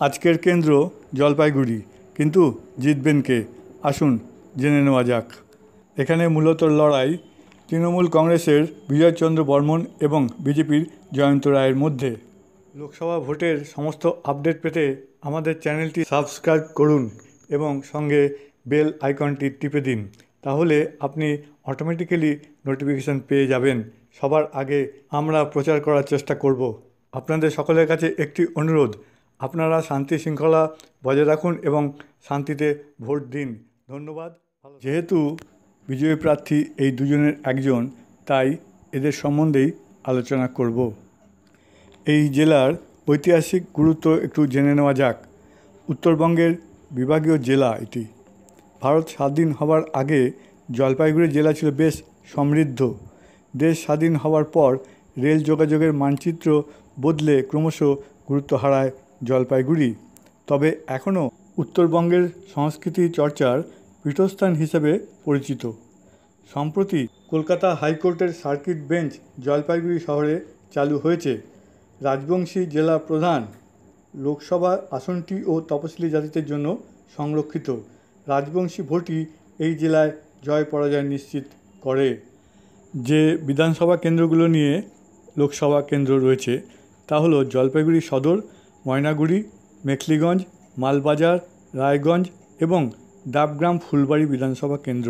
আজকের কেন্দ্র জলপাইগুড়ি, কিন্তু জিতবেন কে? আসুন জেনে নেওয়া যাক। এখানে মূলত লড়াই তৃণমূল কংগ্রেসের বিজয়চন্দ্র বর্মন এবং বিজেপির জয়ন্ত রায়ের মধ্যে। লোকসভা ভোটের সমস্ত আপডেট পেতে আমাদের চ্যানেলটি সাবস্ক্রাইব করুন এবং সঙ্গে বেল আইকনটি টিপে দিন, তাহলে আপনি অটোমেটিক্যালি নোটিফিকেশান পেয়ে যাবেন। সবার আগে আমরা প্রচার করার চেষ্টা করব। আপনাদের সকলের কাছে একটি অনুরোধ আপনারা শান্তি শৃঙ্খলা বজায় রাখুন এবং শান্তিতে ভোট দিন। ধন্যবাদ। যেহেতু বিজয়ী প্রার্থী এই দুজনের একজন, তাই এদের সম্বন্ধেই আলোচনা করব। এই জেলার ঐতিহাসিক গুরুত্ব একটু জেনে নেওয়া যাক। উত্তরবঙ্গের বিভাগীয় জেলা এটি। ভারত স্বাধীন হওয়ার আগে জলপাইগুড়ি জেলা ছিল বেশ সমৃদ্ধ। দেশ স্বাধীন হওয়ার পর রেল যোগাযোগের মানচিত্র বদলে ক্রমশ গুরুত্ব হারায় জলপাইগুড়ি। তবে এখনও উত্তরবঙ্গের সংস্কৃতি চর্চার পীঠস্থান হিসেবে পরিচিত। সম্প্রতি কলকাতা হাইকোর্টের সার্কিট বেঞ্চ জলপাইগুড়ি শহরে চালু হয়েছে। রাজবংশী জেলা প্রধান, লোকসভা আসনটি ও তপশিলি জাতিদের জন্য সংরক্ষিত। রাজবংশী ভোটই এই জেলায় জয় পরাজয় নিশ্চিত করে। যে বিধানসভা কেন্দ্রগুলো নিয়ে লোকসভা কেন্দ্র রয়েছে, তা হলো জলপাইগুড়ি সদর ময়নাগুড়ি, মেখলিগঞ্জ, মালবাজার, রায়গঞ্জ এবং ডাবগ্রাম ফুলবাড়ি বিধানসভা কেন্দ্র।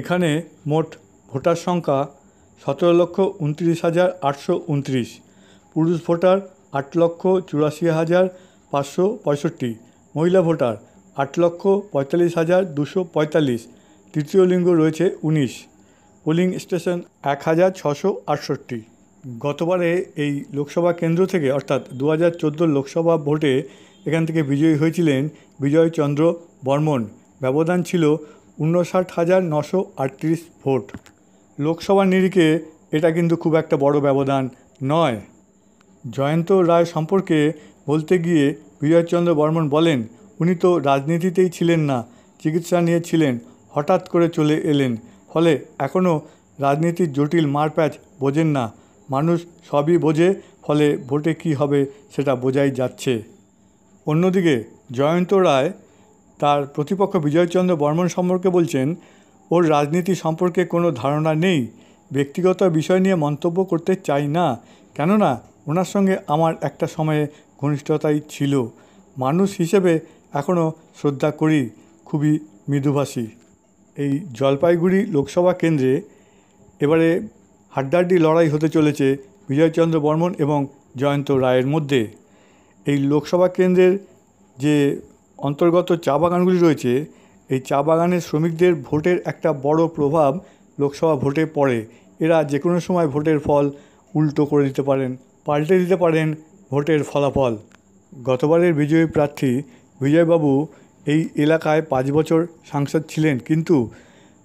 এখানে মোট ভোটার সংখ্যা সতেরো লক্ষ উনত্রিশ হাজার আটশো উনত্রিশ, পুরুষ ভোটার আট লক্ষ চুরাশি হাজার পাঁচশো পঁয়ষট্টি, মহিলা ভোটার আট লক্ষ পঁয়তাল্লিশ হাজার দুশো পঁয়তাল্লিশ, তৃতীয় লিঙ্গ রয়েছে উনিশ, পোলিং স্টেশন এক হাজার ছশো আটষট্টি। গতবারে এই লোকসভা কেন্দ্র থেকে, অর্থাৎ দু হাজার চোদ্দ লোকসভা ভোটে এখান থেকে বিজয়ী হয়েছিলেন বিজয়চন্দ্র বর্মন। ব্যবধান ছিল উনষাট হাজার নশো আটত্রিশ ভোট। লোকসভা নিরিখে এটা কিন্তু খুব একটা বড় ব্যবধান নয়। জয়ন্ত রায় সম্পর্কে বলতে গিয়ে বিজয়চন্দ্র বর্মন বলেন, উনি তো রাজনীতিতেই ছিলেন না, চিকিৎসা নিয়ে ছিলেন হঠাৎ করে চলে এলেন। ফলে এখনও রাজনীতির জটিল মারপ্যাচ বোঝেন না। মানুষ সবই বোঝে, ফলে ভোটে কী হবে সেটা বোঝাই যাচ্ছে। অন্যদিকে জয়ন্ত রায় তার প্রতিপক্ষ বিজয়চন্দ্র বর্মন সম্পর্কে বলছেন, ওর রাজনীতি সম্পর্কে কোনো ধারণা নেই, ব্যক্তিগত বিষয় নিয়ে মন্তব্য করতে চাই না, কেননা ওনার সঙ্গে আমার একটা সময়ে ঘনিষ্ঠতাই ছিল। মানুষ হিসেবে এখনও শ্রদ্ধা করি, খুবই মৃদুভাষী। এই জলপাইগুড়ি লোকসভা কেন্দ্রে এবারে হাড্ডাহাড্ডি লড়াই হতে চলেছে বিজয়চন্দ্র বর্মন এবং জয়ন্ত রায়ের মধ্যে। এই লোকসভা কেন্দ্রের যে অন্তর্গত চা বাগানগুলি রয়েছে, এই চা বাগানের শ্রমিকদের ভোটের একটা বড় প্রভাব লোকসভা ভোটে পড়ে। এরা যে কোনো সময় ভোটের ফল উল্টো করে দিতে পারেন, পাল্টে দিতে পারেন ভোটের ফলাফল। গতবারের বিজয়ী প্রার্থী বিজয়বাবু এই এলাকায় পাঁচ বছর সাংসদ ছিলেন, কিন্তু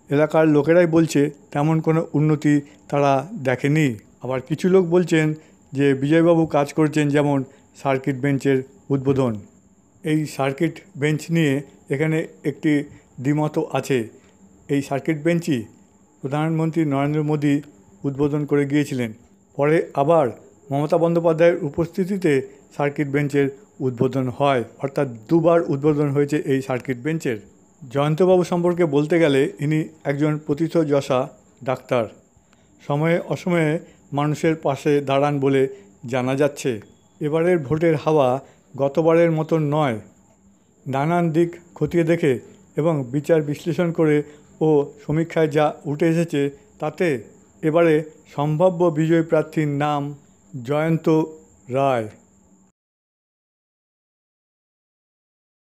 এলাকার লোকেরাই বলছে তেমন কোনো উন্নতি তারা দেখেনি। আবার কিছু লোক বলছেন যে বিজয়বাবু কাজ করছেন যেমন সার্কিট বেঞ্চের উদ্বোধন। এই সার্কিট বেঞ্চ নিয়ে এখানে একটি দ্বিমত আছে। এই সার্কিট বেঞ্চই প্রধানমন্ত্রী নরেন্দ্র মোদী উদ্বোধন করে গিয়েছিলেন। পরে আবার মমতা বন্দ্যোপাধ্যায়ের উপস্থিতিতে সার্কিট বেঞ্চের উদ্বোধন হয়। অর্থাৎ দুবার উদ্বোধন হয়েছে এই সার্কিট বেঞ্চের। জয়ন্তবাবু সম্পর্কে বলতে গেলে ইনি একজন প্রথিতযশা ডাক্তার। সময়ে অসময়ে মানুষের পাশে দাঁড়ান বলে জানা যাচ্ছে, এবারের ভোটের হাওয়া গতবারের মতন নয়। নানান দিক খতিয়ে দেখে এবং বিচার বিশ্লেষণ করে ও সমীক্ষায় যা উঠে এসেছে তাতে এবারে সম্ভাব্য বিজয়ী প্রার্থীর নাম জয়ন্ত রায়।